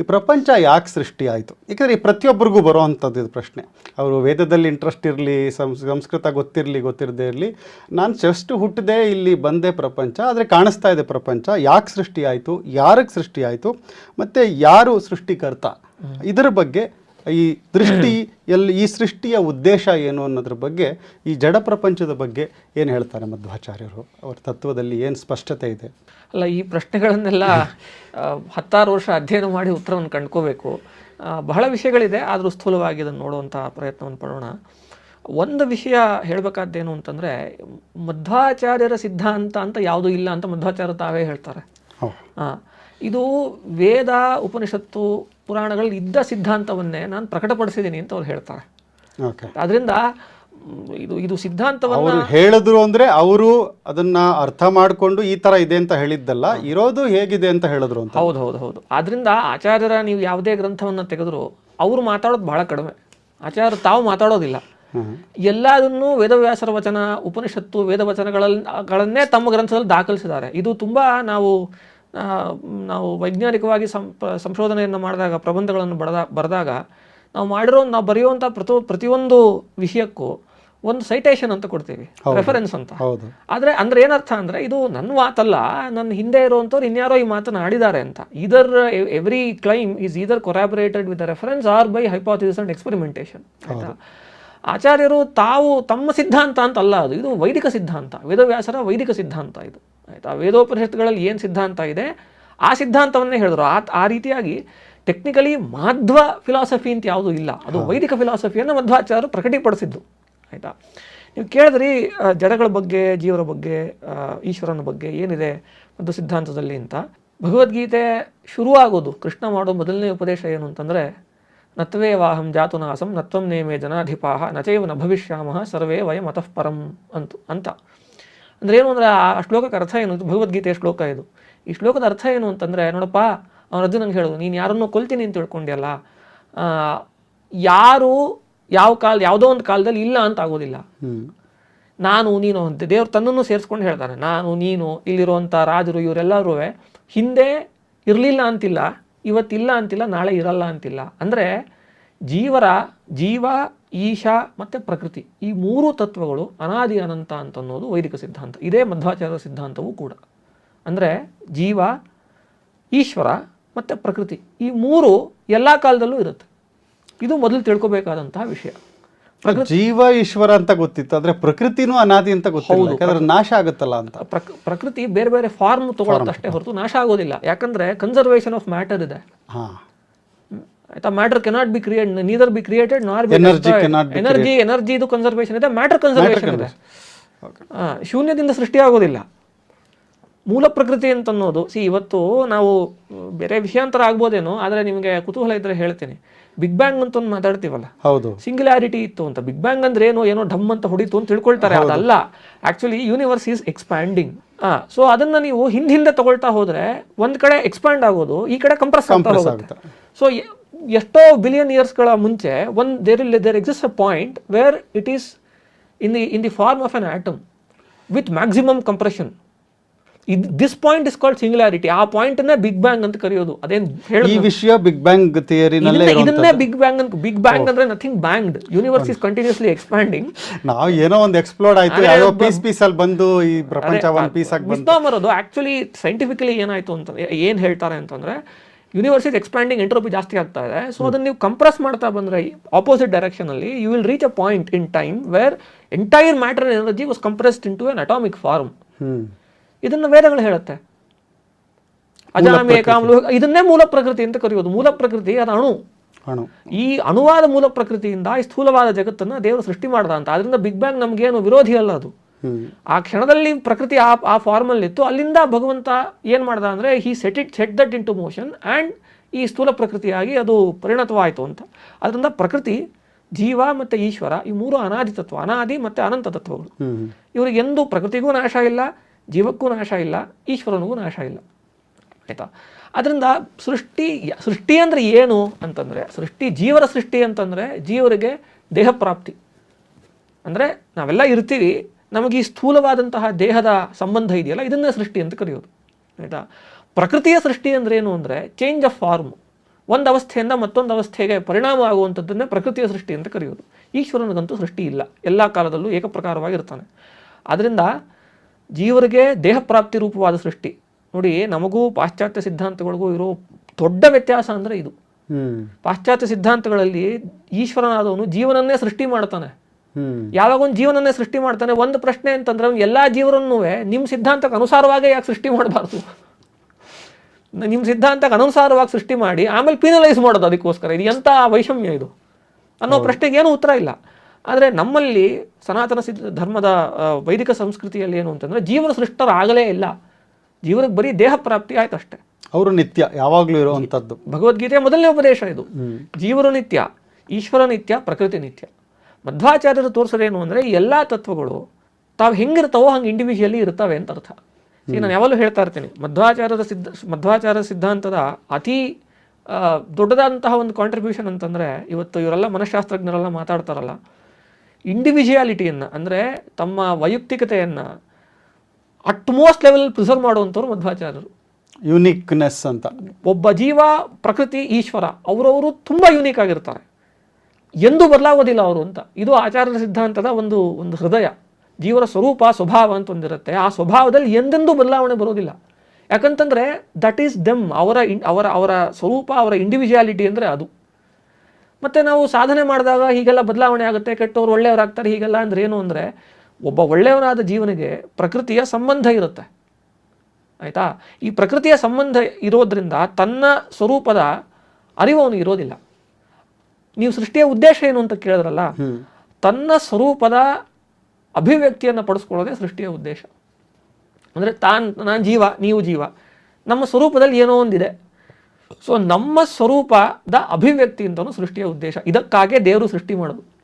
ಈ ಪ್ರಪಂಚ ಯಾಕೆ ಸೃಷ್ಟಿ ಆಯಿತು ಯಾಕಂದರೆ ಈ ಪ್ರತಿಯೊಬ್ಬರಿಗೂ ಬರುವಂಥದ್ದು ಇದು ಪ್ರಶ್ನೆ. ಅವರು ವೇದದಲ್ಲಿ ಇಂಟ್ರೆಸ್ಟ್ ಇರಲಿ ಸಂಸ್ಕೃತ ಗೊತ್ತಿರಲಿ ಗೊತ್ತಿರದೇ ಇರಲಿ ನಾನು ಜಸ್ಟ್ ಹುಟ್ಟಿದೆ ಇಲ್ಲಿ ಬಂದೆ ಪ್ರಪಂಚ ಆದರೆ ಕಾಣಿಸ್ತಾ ಇದೆ ಪ್ರಪಂಚ ಯಾಕೆ ಸೃಷ್ಟಿ ಆಯಿತು ಯಾರಿಗೆ ಸೃಷ್ಟಿ ಆಯಿತು ಮತ್ತು ಯಾರು ಸೃಷ್ಟಿಕರ್ತ? ಇದರ ಬಗ್ಗೆ ಈ ದೃಷ್ಟಿ ಎಲ್ಲಿ ಈ ಸೃಷ್ಟಿಯ ಉದ್ದೇಶ ಏನು ಅನ್ನೋದ್ರ ಬಗ್ಗೆ ಈ ಜಡ ಪ್ರಪಂಚದ ಬಗ್ಗೆ ಏನು ಹೇಳ್ತಾರೆ ಮಧ್ವಾಚಾರ್ಯರು? ಅವರ ತತ್ವದಲ್ಲಿ ಏನು ಸ್ಪಷ್ಟತೆ ಇದೆ? ಅಲ್ಲ ಈ ಪ್ರಶ್ನೆಗಳನ್ನೆಲ್ಲ ಹತ್ತಾರು ವರ್ಷ ಅಧ್ಯಯನ ಮಾಡಿ ಉತ್ತರವನ್ನು ಕಂಡ್ಕೋಬೇಕು. ಬಹಳ ವಿಷಯಗಳಿದೆ ಆದರೂ ಸ್ಥೂಲವಾಗಿ ಅದನ್ನು ನೋಡುವಂಥ ಪ್ರಯತ್ನವನ್ನು ಪಡೋಣ. ಒಂದು ವಿಷಯ ಹೇಳಬೇಕಾದ್ದೇನು ಅಂತಂದರೆ ಮಧ್ವಾಚಾರ್ಯರ ಸಿದ್ಧಾಂತ ಅಂತ ಯಾವುದೂ ಇಲ್ಲ ಅಂತ ಮಧ್ವಾಚಾರ್ಯ ತಾವೇ ಹೇಳ್ತಾರೆ. ಇದು ವೇದ ಉಪನಿಷತ್ತು ಪುರಾಣಗಳಲ್ಲಿ ಇದ್ದ ಸಿದ್ಧಾಂತವನ್ನೇ ನಾನು ಪ್ರಕಟಪಡಿಸಿದ್ದೀನಿ ಅಂತ ಅವ್ರು ಹೇಳ್ತಾರೆ. ಅದರಿಂದ ಇದು ಇದು ಸಿದ್ಧಾಂತವನ್ನು ಹೇಳಿದ್ರು ಅಂದ್ರೆ ಅವರು ಅದನ್ನ ಅರ್ಥ ಮಾಡಿಕೊಂಡು ಈ ತರ ಇದೆ ಅಂತ ಹೇಳಿದ್ದಲ್ಲ ಇರೋದು ಹೇಗಿದೆ ಅಂತ ಹೇಳಿದ್ರು ಅಂತ. ಹೌದು ಹೌದು ಹೌದು. ಆದ್ರಿಂದ ಆಚಾರ್ಯರ ನೀವು ಯಾವುದೇ ಗ್ರಂಥವನ್ನು ತೆಗೆದ್ರು ಅವರು ಮಾತಾಡೋದು ಬಹಳ ಕಡಿಮೆ. ಆಚಾರ್ಯರು ತಾವು ಮಾತಾಡೋದಿಲ್ಲ. ಎಲ್ಲದನ್ನೂ ವೇದವ್ಯಾಸರ ವಚನ ಉಪನಿಷತ್ತು ವೇದ ವಚನಗಳನ್ನೇ ತಮ್ಮ ಗ್ರಂಥದಲ್ಲಿ ದಾಖಲಿಸಿದ್ದಾರೆ. ಇದು ತುಂಬಾ ನಾವು ನಾವು ವೈಜ್ಞಾನಿಕವಾಗಿ ಸಂಪ ಸಂಶೋಧನೆಯನ್ನು ಮಾಡಿದಾಗ ಪ್ರಬಂಧಗಳನ್ನು ಬರೆದ ಬರೆದಾಗ ನಾವು ಮಾಡಿರೋ ನಾವು ಬರೆಯುವಂಥ ಪ್ರತಿ ಪ್ರತಿಯೊಂದು ವಿಷಯಕ್ಕೂ ಒಂದು ಸೈಟೇಷನ್ ಅಂತ ಕೊಡ್ತೀವಿ. ರೆಫರೆನ್ಸ್ ಅಂತ. ಆದರೆ ಅಂದ್ರೆ ಏನರ್ಥ ಅಂದ್ರೆ ಇದು ನನ್ನ ಮಾತಲ್ಲ ನನ್ನ ಹಿಂದೆ ಇರುವಂಥವ್ರು ಇನ್ಯಾರೋ ಈ ಮಾತನ್ನು ಆಡಿದ್ದಾರೆ ಅಂತ. Either every claim is either corroborated with reference or by hypothesis and experimentation ಆಯ್ತಾ? ಆಚಾರ್ಯರು ತಾವು ತಮ್ಮ ಸಿದ್ಧಾಂತ ಅಂತ ಅಲ್ಲ ಅದು. ಇದು ವೈದಿಕ ಸಿದ್ಧಾಂತ. ವೇದವ್ಯಾಸರ ವೈದಿಕ ಸಿದ್ಧಾಂತ ಇದು. ಆಯ್ತಾ? ವೇದೋಪನಿಷತ್ಗಳಲ್ಲಿ ಏನು ಸಿದ್ಧಾಂತ ಇದೆ? ಆ ಸಿದ್ಧಾಂತವನ್ನೇ ಹೇಳಿದ್ರು. ಆ ಆ ರೀತಿಯಾಗಿ ಟೆಕ್ನಿಕಲಿ ಮಾಧ್ವ ಫಿಲಾಸಫಿ ಅಂತ ಯಾವುದೂ ಇಲ್ಲ. ಅದು ವೈದಿಕ ಫಿಲಾಸಫಿಯನ್ನು ಮಧ್ವಾಚಾರ್ಯರು ಪ್ರಕಟಿಪಡಿಸಿದ್ದು. ಆಯಿತಾ? ನೀವು ಕೇಳಿದ್ರಿ ಜಡಗಳ ಬಗ್ಗೆ ಜೀವರ ಬಗ್ಗೆ ಈಶ್ವರನ ಬಗ್ಗೆ ಏನಿದೆ ಒಂದು ಸಿದ್ಧಾಂತದಲ್ಲಿ ಅಂತ. ಭಗವದ್ಗೀತೆ ಶುರುವಾಗೋದು. ಕೃಷ್ಣ ಮಾಡೋ ಮೊದಲನೇ ಉಪದೇಶ ಏನು ಅಂತಂದರೆ ನತ್ವೇ ವಾಹಂ ಜಾತುನಾಸಂ ನತ್ವಂ ನೇಮೇ ಜನಾಧಿಪಾಹ ನಚೈವ ನ ಭವಿಷ್ಯಾಮಃ ಸರ್ವೇ ವಯಂ ಅತಃಪರಂ ಅಂತು ಅಂತ. ಅಂದ್ರೆ ಏನು ಅಂದ್ರೆ ಆ ಶ್ಲೋಕಕ್ಕೆ ಅರ್ಥ ಏನು ಭಗವದ್ಗೀತೆಯ ಶ್ಲೋಕ ಇದು. ಈ ಶ್ಲೋಕದ ಅರ್ಥ ಏನು ಅಂತಂದರೆ ನೋಡಪ್ಪ ಅವನ ಅರ್ಜುನಂಗೆ ಹೇಳೋದು ನೀನು ಯಾರನ್ನು ಕೊಲ್ತೀನಿ ಅಂತ ತಿಳ್ಕೊಂಡಿಯಲ್ಲ ಯಾರು ಯಾವ ಕಾಲ ಯಾವುದೋ ಒಂದು ಕಾಲದಲ್ಲಿ ಇಲ್ಲ ಅಂತ ಆಗೋದಿಲ್ಲ. ನಾನು ನೀನು ಅಂತ ದೇವ್ರು ತನ್ನನ್ನು ಸೇರಿಸ್ಕೊಂಡು ಹೇಳ್ತಾನೆ ನಾನು ನೀನು ಇಲ್ಲಿರುವಂಥ ರಾಜರು ಇವರೆಲ್ಲರೂ ಹಿಂದೆ ಇರಲಿಲ್ಲ ಅಂತಿಲ್ಲ ಇವತ್ತಿಲ್ಲ ಅಂತಿಲ್ಲ ನಾಳೆ ಇರಲ್ಲ ಅಂತಿಲ್ಲ. ಅಂದರೆ ಜೀವರ ಜೀವ ಈಶಾ ಮತ್ತು ಪ್ರಕೃತಿ ಈ ಮೂರು ತತ್ವಗಳು ಅನಾದಿ ಅನಂತ ಅಂತನ್ನೋದು ವೈದಿಕ ಸಿದ್ಧಾಂತ. ಇದೇ ಮಧ್ವಾಚಾರ್ಯ ಸಿದ್ಧಾಂತವೂ ಕೂಡ. ಅಂದರೆ ಜೀವ ಈಶ್ವರ ಮತ್ತು ಪ್ರಕೃತಿ ಈ ಮೂರು ಎಲ್ಲ ಕಾಲದಲ್ಲೂ ಇರುತ್ತೆ. ಇದು ಮೊದಲು ತಿಳ್ಕೊಬೇಕಾದಂತಹ ವಿಷಯ. ಜೀವ ಈಶ್ವರ ಅಂತ ಗೊತ್ತಿತ್ತು. ಆದರೆ ಪ್ರಕೃತಿನೂ ಅನಾದಿ ಅಂತ ಗೊತ್ತಿಲ್ಲ. ಯಾಕಂದ್ರೆ ನಾಶ ಆಗುತ್ತಲ್ಲ ಅಂತ. ಪ್ರಕ್ ಪ್ರಕೃತಿ ಬೇರೆ ಬೇರೆ ಫಾರ್ಮ್ ತಗೊಳ್ಳೋದಷ್ಟೇ ಹೊರತು ನಾಶ ಆಗೋದಿಲ್ಲ. ಯಾಕಂದ್ರೆ ಕನ್ಸರ್ವೇಶನ್ ಆಫ್ ಮ್ಯಾಟರ್ ಇದೆ. ಆಯ್ತಾ? Matter cannot be create neither be created nor be energy energy ಇದು ಕನ್ಸರ್ವೇಷನ್ ಇದೆ ಮ್ಯಾಟರ್ ಕನ್ಸರ್ವೇಷನ್ ಇದೆ. ಶೂನ್ಯದಿಂದ ಸೃಷ್ಟಿ ಆಗೋದಿಲ್ಲ ಮೂಲ ಪ್ರಕೃತಿ ಅಂತ ಅನ್ನೋದು ಸಿ ಇವತ್ತು ನಾವು ಬೇರೆ ವಿಷಯಾಂತರ ಆಗ್ಬೋದೇನೋ ಆದರೆ ನಿಮಗೆ ಕುತೂಹಲ ಇದ್ರೆ ಹೇಳ್ತೀನಿ. ಬಿಗ್ ಬ್ಯಾಂಗ್ ಅಂತ ಒಂದು ಮಾತಾಡ್ತೀವಲ್ಲ? ಹೌದು. ಸಿಂಗ್ಯುಲಾರಿಟಿ ಇತ್ತು ಅಂತ. ಬಿಗ್ ಬ್ಯಾಂಗ್ ಅಂದ್ರೆ ಏನೋ ಏನೋ ಢಮ್ ಅಂತ ಹೊಡಿತು ಅಂತ ತಿಳ್ಕೊಳ್ತಾರೆ. ಅದಲ್ಲ. Actually universe is expanding ah so ಅದನ್ನ ನೀವು ಹಿಂದ್ ತಗೊಳ್ತಾ ಹೋದ್ರೆ ಒಂದ್ ಕಡೆ ಎಕ್ಸ್ಪ್ಯಾಂಡ್ ಆಗೋದು ಈ ಕಡೆ ಕಂಪ್ರೆಸ್ ಆಗ್ತಾ ಹೋಗುತ್ತೆ. ಸೊ ಎಷ್ಟೋ ಬಿಲಿಯನ್ ಇಯರ್ಸ್ಗಳ ಮುಂಚೆ ಒಂದ್ there'll there exist a point where it is in the in the form of an atom with maximum compression ಇದ್ this point is called singularity ಆ ಪಾಯಿಂಟ್ ಬಿಗ್ ಬ್ಯಾಂಗ್ ಅಂತ ಕರೆಯೋದು. ಅದೇನ್ ಹೇಳಿ ಈ ವಿಷಯ ಬಿಗ್ ಬ್ಯಾಂಗ್ ಥಿಯರಿ ಇದನ್ನೇ- ಬಿಗ್ ಬ್ಯಾಂಗ್ ಅಂತ ಬಿಗ್ ಬ್ಯಾಂಗ್ ಅಂದ್ರೆ nothing banged universe is continuously expanding ನಾವು ಏನೋ ಒಂದು ಎಕ್ಸ್ಪ್ಲೋರ್ಡ್ ಆಯ್ತು ಯಾವ ಪೀಸ್ ಪೀಸ್ ಅಲ್ಲಿ ಬಂದು ಈ ಪ್ರಪಂಚ ಒಂದು ಪೀಸ್ ಆಗಿ ಬಂತು. ಅದು ಆಕ್ಚುಲಿ ಸೈಂಟಿಫಿಕಲಿ ಏನಾಯ್ತು ಅಂತ ಏನ್ ಹೇಳ್ತಾರೆ ಅಂತಂದ್ರೆ ಯೂನಿವರ್ಸ್ ಇಸ್ ಎಕ್ಸ್ಪ್ಯಾಂಡಿಂಗ್ ಎಂಟ್ರೋಪಿ ಜಾಸ್ತಿ ಆಗ್ತಾ ಇದೆ. ಸೊ ಅದನ್ನ ನೀವು ಕಂಪ್ರೆಸ್ ಮಾಡ್ತಾ ಬಂದ್ರೆ ಆಪೋಸಿಟ್ ಡೈರೆಕ್ಷನ್ ಅಲ್ಲಿ you will reach a point in time where entire matter energy was compressed into an atomic form ಇದನ್ನ ವೇದಗಳು ಹೇಳುತ್ತೆ. ಅಜಾಮಿ ಕಾಮಲು ಇದನ್ನೇ ಮೂಲ ಪ್ರಕೃತಿ ಅಂತ ಕರೆಯೋದು. ಮೂಲ ಪ್ರಕೃತಿ ಅದು ಅಣು. ಅಣು. ಈ ಅಣುವಾದ ಮೂಲ ಪ್ರಕೃತಿಯಿಂದ ಈ ಸ್ಥೂಲವಾದ ಜಗತ್ತನ್ನ ದೇವರು ಸೃಷ್ಟಿ ಮಾಡ್ದ ಅಂತ. ಅದರಿಂದ ಬಿಗ್ ಬ್ಯಾಂಗ್ ನಮಗೇನು ವಿರೋಧಿ ಅಲ್ಲ ಅದು. ಆ ಕ್ಷಣದಲ್ಲಿ ಪ್ರಕೃತಿ ಆ ಆ ಫಾರ್ಮಲ್ಲಿ ಇತ್ತು. ಅಲ್ಲಿಂದ ಭಗವಂತ ಏನು ಮಾಡ್ದ ಅಂದರೆ he set it set that into motion and ಈ ಸ್ಥೂಲ ಪ್ರಕೃತಿಯಾಗಿ ಅದು ಪರಿಣತವಾಯಿತು ಅಂತ. ಅದರಿಂದ ಪ್ರಕೃತಿ ಜೀವ ಮತ್ತು ಈಶ್ವರ ಈ ಮೂರು ಅನಾದಿ ತತ್ವ ಅನಾದಿ ಮತ್ತು ಅನಂತ ತತ್ವಗಳು. ಇವ್ರಿಗೆ ಎಂದೂ ಪ್ರಕೃತಿಗೂ ನಾಶ ಇಲ್ಲ. ಜೀವಕ್ಕೂ ನಾಶ ಇಲ್ಲ, ಈಶ್ವರನಿಗೂ ನಾಶ ಇಲ್ಲ. ಆಯಿತಾ? ಅದರಿಂದ ಸೃಷ್ಟಿ ಸೃಷ್ಟಿ ಅಂದರೆ ಏನು ಅಂತಂದರೆ, ಸೃಷ್ಟಿ ಜೀವರ ಸೃಷ್ಟಿ ಅಂತಂದರೆ ಜೀವರಿಗೆ ದೇಹ ಪ್ರಾಪ್ತಿ. ಅಂದರೆ ನಾವೆಲ್ಲ ಇರ್ತೀವಿ, ನಮಗೆ ಈ ಸ್ಥೂಲವಾದಂತಹ ದೇಹದ ಸಂಬಂಧ ಇದೆಯಲ್ಲ, ಇದನ್ನೇ ಸೃಷ್ಟಿ ಅಂತ ಕರೆಯೋದು. ಆಯಿತಾ? ಪ್ರಕೃತಿಯ ಸೃಷ್ಟಿ ಅಂದರೆ ಏನು ಅಂದರೆ ಚೇಂಜ್ ಆಫ್ ಫಾರ್ಮ್ ಒಂದು ಅವಸ್ಥೆಯಿಂದ ಮತ್ತೊಂದು ಅವಸ್ಥೆಗೆ ಪರಿಣಾಮ ಆಗುವಂಥದ್ದನ್ನೇ ಪ್ರಕೃತಿಯ ಸೃಷ್ಟಿ ಅಂತ ಕರೆಯೋದು. ಈಶ್ವರನಿಗಂತೂ ಸೃಷ್ಟಿ ಇಲ್ಲ. ಎಲ್ಲ ಕಾಲದಲ್ಲೂ ಏಕಪ್ರಕಾರವಾಗಿರ್ತಾನೆ. ಆದ್ದರಿಂದ ಜೀವರಿಗೆ ದೇಹ ಪ್ರಾಪ್ತಿ ರೂಪವಾದ ಸೃಷ್ಟಿ. ನೋಡಿ ನಮಗೂ ಪಾಶ್ಚಾತ್ಯ ಸಿದ್ಧಾಂತಗಳಿಗೂ ಇರೋ ದೊಡ್ಡ ವ್ಯತ್ಯಾಸ ಅಂದರೆ ಇದು. ಪಾಶ್ಚಾತ್ಯ ಸಿದ್ಧಾಂತಗಳಲ್ಲಿ ಈಶ್ವರನಾದವನು ಜೀವನನ್ನೇ ಸೃಷ್ಟಿ ಮಾಡ್ತಾನೆ. ಯಾವಾಗ ಒಂದು ಜೀವನನ್ನೇ ಸೃಷ್ಟಿ ಮಾಡ್ತಾನೆ ಒಂದು ಪ್ರಶ್ನೆ ಅಂತಂದ್ರೆ ಅವ್ನು ಎಲ್ಲಾ ಜೀವನನ್ನೂ ನಿಮ್ಮ ಸಿದ್ಧಾಂತಕ್ಕೆ ಅನುಸಾರವಾಗೇ ಯಾಕೆ ಸೃಷ್ಟಿ ಮಾಡಬಾರ್ದು? ನಿಮ್ಮ ಸಿದ್ಧಾಂತಕ್ಕೆ ಅನುಸಾರವಾಗಿ ಸೃಷ್ಟಿ ಮಾಡಿ ಆಮೇಲೆ ಪೀನಲೈಸ್ ಮಾಡೋದು ಅದಕ್ಕೋಸ್ಕರ. ಇದು ಎಂಥ ವೈಷಮ್ಯ ಇದು? ಅನ್ನೋ ಪ್ರಶ್ನೆಗೆ ಏನೂ ಉತ್ತರ ಇಲ್ಲ. ಆದರೆ ನಮ್ಮಲ್ಲಿ ಸನಾತನ ಸಿದ್ಧ ಧರ್ಮದ ವೈದಿಕ ಸಂಸ್ಕೃತಿಯಲ್ಲಿ ಏನು ಅಂತಂದರೆ ಜೀವನ ಸೃಷ್ಟರಾಗಲೇ ಇಲ್ಲ. ಜೀವನಕ್ಕೆ ಬರೀ ದೇಹ ಪ್ರಾಪ್ತಿ ಆಯ್ತು ಅಷ್ಟೇ. ಅವರು ನಿತ್ಯ ಯಾವಾಗಲೂ ಇರುವಂಥದ್ದು. ಭಗವದ್ಗೀತೆಯ ಮೊದಲನೇ ಉಪದೇಶ ಇದು. ಜೀವನ ಜೀವರು ನಿತ್ಯ ಈಶ್ವರ ನಿತ್ಯ ಪ್ರಕೃತಿ ನಿತ್ಯ. ಮಧ್ವಾಚಾರ್ಯರು ತೋರಿಸೋದೇನು ಅಂದರೆ ಎಲ್ಲ ತತ್ವಗಳು ತಾವು ಹೆಂಗಿರ್ತಾವೋ ಹಂಗೆ ಇಂಡಿವಿಜುವಲಿ ಇರ್ತವೆ ಅಂತ ಅರ್ಥ. ಈಗ ನಾನು ಯಾವಾಗಲೂ ಹೇಳ್ತಾ ಇರ್ತೀನಿ ಮಧ್ವಾಚಾರ್ಯದ ಸಿದ್ಧ ಮಧ್ವಾಚಾರ್ಯ ಸಿದ್ಧಾಂತದ ಅತಿ ದೊಡ್ಡದಾದಂತಹ ಒಂದು ಕಾಂಟ್ರಿಬ್ಯೂಷನ್ ಅಂತಂದರೆ ಇವತ್ತು ಇವರೆಲ್ಲ ಮನಃಶಾಸ್ತ್ರಜ್ಞರೆಲ್ಲ ಮಾತಾಡ್ತಾರಲ್ಲ ಇಂಡಿವಿಜುವಾಲಿಟಿಯನ್ನು ಅಂದರೆ ತಮ್ಮ ವೈಯಕ್ತಿಕತೆಯನ್ನು ಅಟ್ಮೋಸ್ಟ್ ಲೆವೆಲ್ ಪ್ರಿಸರ್ವ್ ಮಾಡುವಂಥವ್ರು ಮಧ್ವಾಚಾರ್ಯರು. ಯುನಿಕ್ನೆಸ್ ಅಂತ. ಒಬ್ಬ ಜೀವ ಪ್ರಕೃತಿ ಈಶ್ವರ ಅವರವರು ತುಂಬ ಯುನೀಕ್ ಆಗಿರ್ತಾರೆ. ಎಂದೂ ಬದಲಾಗೋದಿಲ್ಲ ಅವರು ಅಂತ. ಇದು ಆಚಾರ್ಯ ಸಿದ್ಧಾಂತದ ಒಂದು ಒಂದು ಹೃದಯ. ಜೀವನ ಸ್ವರೂಪ ಸ್ವಭಾವ ಅಂತ ಒಂದಿರುತ್ತೆ. ಆ ಸ್ವಭಾವದಲ್ಲಿ ಎಂದೆಂದೂ ಬದಲಾವಣೆ ಬರೋದಿಲ್ಲ. ಯಾಕಂತಂದರೆ ದಟ್ ಈಸ್ ದೆಮ್ ಅವರ ಇನ್- ಅವರ ಅವರ ಸ್ವರೂಪ ಅವರ ಇಂಡಿವಿಜುವಾಲಿಟಿ ಅಂದರೆ ಅದು. ಮತ್ತೆ ನಾವು ಸಾಧನೆ ಮಾಡಿದಾಗ ಹೀಗೆಲ್ಲ ಬದಲಾವಣೆ ಆಗುತ್ತೆ ಕೆಟ್ಟವ್ರು ಒಳ್ಳೆಯವರಾಗ್ತಾರೆ ಹೀಗೆಲ್ಲ ಅಂದ್ರೆ ಏನು ಅಂದರೆ ಒಬ್ಬ ಒಳ್ಳೆಯವನಾದ ಜೀವನಿಗೆ ಪ್ರಕೃತಿಯ ಸಂಬಂಧ ಇರುತ್ತೆ. ಆಯಿತಾ? ಈ ಪ್ರಕೃತಿಯ ಸಂಬಂಧ ಇರೋದ್ರಿಂದ ತನ್ನ ಸ್ವರೂಪದ ಅರಿವು ಅವನಿಗೆ ಇರೋದಿಲ್ಲ. ನೀವು ಸೃಷ್ಟಿಯ ಉದ್ದೇಶ ಏನು ಅಂತ ಕೇಳಿದ್ರಲ್ಲ ತನ್ನ ಸ್ವರೂಪದ ಅಭಿವ್ಯಕ್ತಿಯನ್ನು ಪಡಿಸ್ಕೊಳ್ಳೋದೇ ಸೃಷ್ಟಿಯ ಉದ್ದೇಶ. ಅಂದರೆ ತಾನು ನಾನು ಜೀವ ನೀವು ಜೀವ. ನಮ್ಮ ಸ್ವರೂಪದಲ್ಲಿ ಏನೋ ಒಂದಿದೆ. ಸೊ ನಮ್ಮ ಸ್ವರೂಪದ ಅಭಿವ್ಯಕ್ತಿ ಅಂತಲೂ ಸೃಷ್ಟಿಯ ಉದ್ದೇಶ. ಇದಕ್ಕಾಗೇ ದೇವರು ಸೃಷ್ಟಿ ಮಾಡೋದು.